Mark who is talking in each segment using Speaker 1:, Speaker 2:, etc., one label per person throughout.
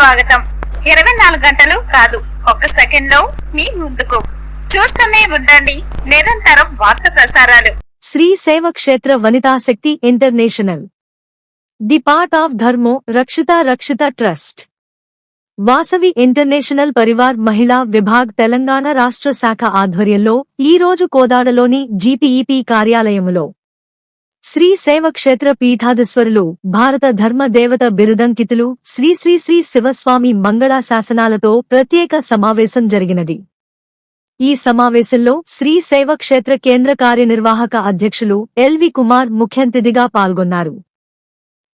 Speaker 1: స్వాగతం. ఇరవై నాలుగు గంటలు కాదు ఒక్క సెకండ్లో మీ ముందుకు. చూస్తూనే ఉండండి నిరంతరం వార్త ప్రసారాలు.
Speaker 2: Shri Seva Kshetra Vanitha Shakti international. The part of Dharmo Rakshita Rakshita trust. Vasavi international Parivar Mahila Vibhag Telangana రాష్ట్ర శాఖ ఆధ్వర్యంలో ఈ రోజు కోదాడలోని జీపీఈపీ కార్యాలయములో. శ్రీ సేవ క్షేత్ర పీఠాధీశ్వరులు భారత ధర్మ దేవత బిరుదంకితులు శ్రీ శ్రీ శ్రీ శివస్వామి మంగళ శాసనాలతో ప్రత్యేక సమావేశం జరిగినది. ఈ సమావేశంలో శ్రీ సేవ క్షేత్ర కేంద్ర కార్యనిర్వాహక అధ్యక్షులు ఎల్వి కుమార్ ముఖ్యంతిథిగా పాల్గొన్నారు.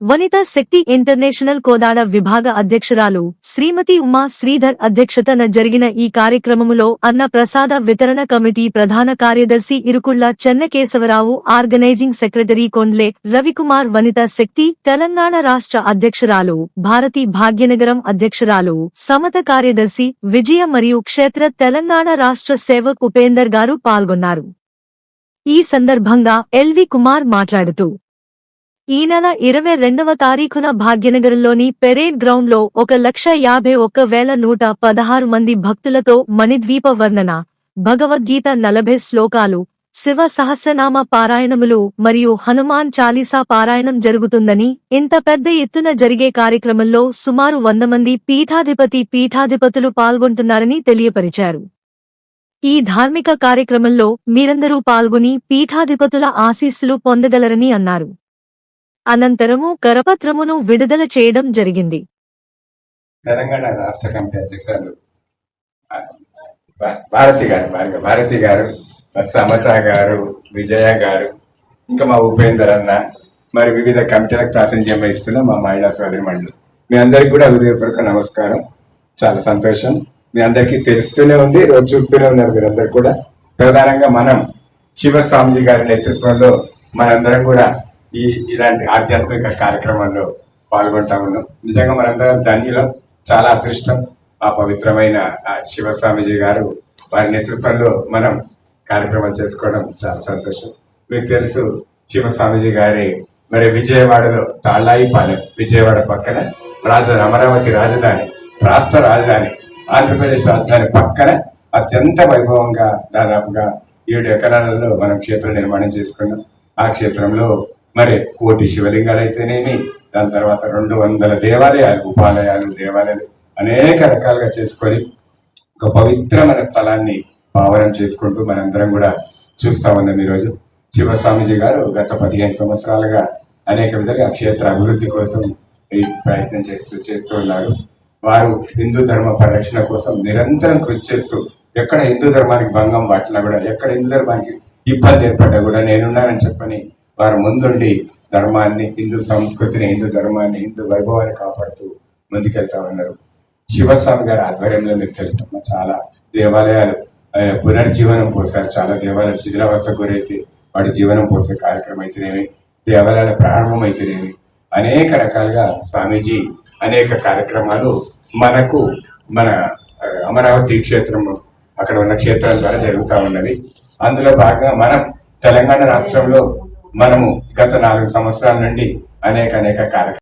Speaker 2: వనిత శక్తి ఇంటర్నేషనల్ కోదాడ విభాగ అధ్యక్షురాలు శ్రీమతి ఉమా శ్రీధర్ అధ్యక్షతన జరిగిన ఈ కార్యక్రమములో అన్న ప్రసాద వితరణ కమిటీ ప్రధాన కార్యదర్శి ఇరుకుళ్ళ చెన్నకేశవరావు ఆర్గనైజింగ్ సెక్రటరీ కొండ్లే రవికుమార్ వనిత శక్తి తెలంగాణ రాష్ట్ర అధ్యక్షురాలు భారతి భాగ్యనగరం అధ్యక్షురాలు సమత కార్యదర్శి విజయ మరియు క్షేత్ర తెలంగాణ రాష్ట్ర సేవక్ ఉపేందర్ గారు పాల్గొన్నారు. ఈ సందర్భంగా ఎల్వి కుమార్ మాట్లాడుతూ ఈ నెల ఇరవై రెండవ తారీఖున భాగ్యనగరంలోని పెరేడ్ గ్రౌండ్లో ఒక లక్ష యాభై ఒక్క వేల నూట పదహారు మంది భక్తులతో మణిద్వీప వర్ణన భగవద్గీత నలభై శ్లోకాలు శివ సహస్రనామ పారాయణములు మరియు హనుమాన్ చాలీసా పారాయణం జరుగుతుందని ఇంత పెద్ద ఎత్తున జరిగే కార్యక్రమంలో సుమారు వంద మంది పీఠాధిపతి పీఠాధిపతులు పాల్గొంటున్నారని తెలియపరిచారు. ఈ ధార్మిక కార్యక్రమంలో మీరందరూ పాల్గొని పీఠాధిపతుల ఆశీస్సులు పొందగలరని అన్నారు. అనంతరము కరపత్రమును విడుదల చేయడం జరిగింది.
Speaker 3: తెలంగాణ రాష్ట్ర కమిటీ అధ్యక్షులు భారతి గారు భారతి గారు సమత గారు విజయ గారు ఇంకా మా ఉపేందర్ అన్న మరి వివిధ కమిటీలకు ప్రాతినిధ్యం వహిస్తున్న మా మహిళా సోదరి మండలి. మీ అందరికి కూడా హృదయపూర్వక నమస్కారం. చాలా సంతోషం. మీ అందరికీ తెలుస్తూనే ఉంది రోజు చూస్తూనే ఉన్నారు మీరందరూ కూడా. ప్రధానంగా మనం శివస్వామిజీ గారి నేతృత్వంలో మనందరం కూడా ఈ ఇలాంటి ఆధ్యాత్మిక కార్యక్రమాల్లో పాల్గొంటా ఉన్నాం. నిజంగా మనందరం ధన్యులం. చాలా అదృష్టం. ఆ పవిత్రమైన శివస్వామిజీ గారు వారి నేతృత్వంలో మనం కార్యక్రమం చేసుకోవడం చాలా సంతోషం. మీకు తెలుసు శివస్వామిజీ గారి మరి విజయవాడలో తాళాయిపాలెం విజయవాడ పక్కన రాజధాని అమరావతి రాజధాని రాష్ట్ర రాజధాని ఆంధ్రప్రదేశ్ రాజధాని పక్కన అత్యంత వైభవంగా దాదాపుగా ఏడు ఎకరాలలో మనం క్షేత్ర నిర్మాణం చేసుకున్నాం. ఆ క్షేత్రంలో మరి కోటి శివలింగాలు అయితేనేమి దాని తర్వాత రెండు వందల దేవాలయాలు ఉపాలయాలు దేవాలయాలు అనేక రకాలుగా చేసుకొని ఒక పవిత్రమైన స్థలాన్ని పావనం చేసుకుంటూ మనందరం కూడా చూస్తా ఉన్నాం ఈరోజు. శివస్వామిజీ గారు గత పదిహేను సంవత్సరాలుగా అనేక విధాలుగా క్షేత్ర అభివృద్ధి కోసం ప్రయత్నం చేస్తూ చేస్తూ ఉన్నారు. వారు హిందూ ధర్మ పరిరక్షణ కోసం నిరంతరం కృషి చేస్తూ ఎక్కడ హిందూ ధర్మానికి భంగం పట్టినా కూడా ఎక్కడ హిందూ ధర్మానికి ఇబ్బంది ఏర్పడ్డా కూడా నేనున్నానని చెప్పని వారు ముందుండి ధర్మాన్ని హిందూ సంస్కృతిని హిందూ ధర్మాన్ని హిందూ వైభవాన్ని కాపాడుతూ ముందుకెళ్తా ఉన్నారు. శివస్వామి గారి ఆధ్వర్యంలో మీకు తెలుసమ్మా చాలా దేవాలయాలు పునర్జీవనం పోసారు చాలా దేవాలయాలు శిథిలావస్థ గురైతే వాడి జీవనం పోసే కార్యక్రమం అయితేనేమి దేవాలయాల ప్రారంభం అయితేనేమి అనేక రకాలుగా స్వామీజీ అనేక కార్యక్రమాలు మనకు మన అమరావతి క్షేత్రము అక్కడ ఉన్న క్షేత్రాల ద్వారా జరుగుతూ ఉన్నవి. అందులో భాగంగా మనం తెలంగాణ రాష్ట్రంలో మనము గత నాలుగు సంవత్సరాల నుండి అనేక అనేక కార్యక్రమాలు